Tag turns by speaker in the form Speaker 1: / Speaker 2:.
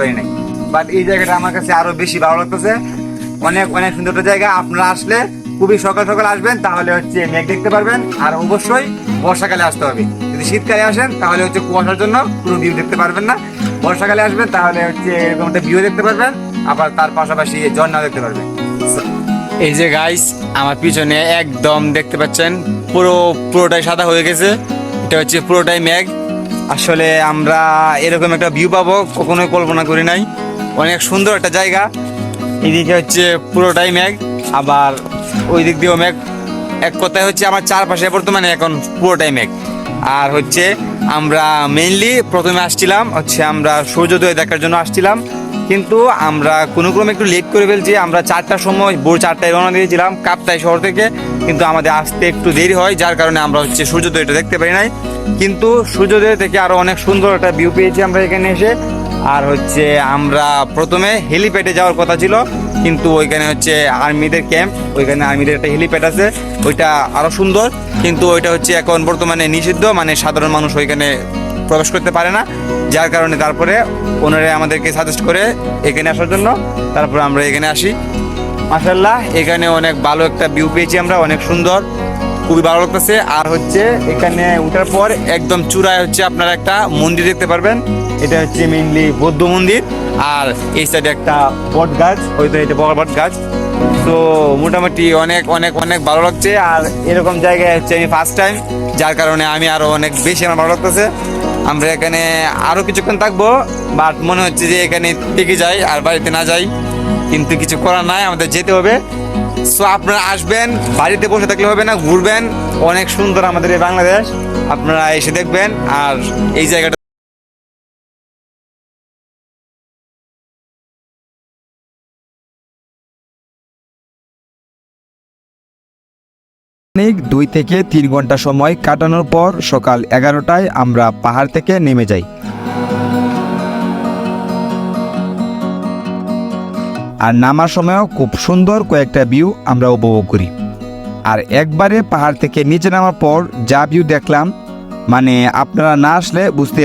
Speaker 1: পারি নাই। বাট এই জায়গাটা আমার কাছে আরও বেশি ভালো লাগতেছে। অনেক অনেক সুন্দর একটা জায়গা। আপনারা আসলে খুবই সকাল সকাল আসবেন, তাহলে হচ্ছে মেঘ দেখতে পারবেন। আর অবশ্যই বর্ষাকালে আসতে হবে। যদি শীতকালে আসেন, তাহলে হচ্ছে কুয়াশার জন্য ভিউ দেখতে পারবেন না। বর্ষাকালে আসবেন, তাহলে হচ্ছে এরকম একটা ভিউ দেখতে পারবেন। আবার তার পাশাপাশি ঝর্ণা দেখতে পারবেন। এই যে গাইস আমার পিছনে একদম দেখতে পাচ্ছেন, পুরো, পুরোটাই সাদা হয়ে গেছে। এটা হচ্ছে পুরোটাই মেঘ। আসলে আমরা এরকম একটা ভিউ পাবো, কখনোই কল্পনা করি নাই। অনেক সুন্দর একটা জায়গা। এদিকে হচ্ছে পুরোটাই ম্যাঘ আবার ওই দিক দিয়েও মেঘ। এক কথায় হচ্ছে আমার চারপাশে বর্তমানে এখন পুরোটাই ম্যাঘ আর হচ্ছে আমরা মেইনলি প্রথমে আসছিলাম, হচ্ছে আমরা সূর্যোদয় দেখার জন্য আসছিলাম। কিন্তু আমরা কোনো ক্রমে একটু লেট করে ফেলছি। আমরা চারটার সময় ভোর চারটায় রওনা দিয়েছিলাম কাপ্তাই শহর থেকে। কিন্তু আমাদের আসতে একটু দেরি হয়, যার কারণে আমরা হচ্ছে সূর্যোদয়টা দেখতে পারি নাই। কিন্তু সূর্যোদয় থেকে আরও অনেক সুন্দর একটা ভিউ পেয়েছি আমরা এখানে এসে। আর হচ্ছে আমরা প্রথমে হেলিপ্যাডে যাওয়ার কথা ছিল, কিন্তু ওইখানে হচ্ছে আর্মিদের ক্যাম্প ওইখানে আর্মিদের একটা হেলিপ্যাড আছে, ওইটা আরও সুন্দর। কিন্তু ওইটা হচ্ছে এখন বর্তমানে নিষিদ্ধ মানে সাধারণ মানুষ ওইখানে প্রবেশ করতে পারে না, যার কারণে তারপরে ওনারা আমাদেরকে সাজেস্ট করে এখানে আসার জন্য, তারপরে আমরা এখানে আসি। মাসাল্লাহ এখানে অনেক ভালো একটা ভিউ পেয়েছি আমরা, অনেক সুন্দর, খুবই ভালো লাগতেছে। আর হচ্ছে, এখানে উঠার পর একদম চূড়ায় হচ্ছে আপনারা একটা মন্দির দেখতে পারবেন। এটা হচ্ছে মেইনলি বৌদ্ধ মন্দির, আর এই সাইডে একটা বট গাছ হয়তো এটা বড় বট গাছ। তো মোটামুটি অনেক অনেক অনেক ভালো লাগছে, আর এরকম জায়গায় হচ্ছে আমি ফার্স্ট টাইম যার কারণে আমি আরও অনেক বেশি আমার ভালো লাগতেছে। আমরা এখানে আরও কিছুক্ষণ থাকব বাট মনে হচ্ছে যে এখানে থেকে যাই আর বাড়িতে না যাই। কিন্তু কিছু করার নাই, আমাদের যেতে হবে। সো আপনারা আসবেন, বাড়িতে বসে থাকলে হবে না, ঘুরবেন। অনেক সুন্দর আমাদের এই বাংলাদেশ। আপনারা এসে দেখবেন, আর এই জায়গাটা
Speaker 2: দৈনিক দুই থেকে তিন ঘণ্টা সময় কাটানোর পর সকাল এগারোটায় আমরা পাহাড় থেকে নেমে যাই। আর নামার সময়ও খুব সুন্দর কয়েকটা ভিউ আমরা উপভোগ করি। আর একবারে পাহাড় থেকে নিচে নামার পর যা ভিউ দেখলাম মানে আপনারা না আসলে বুঝতে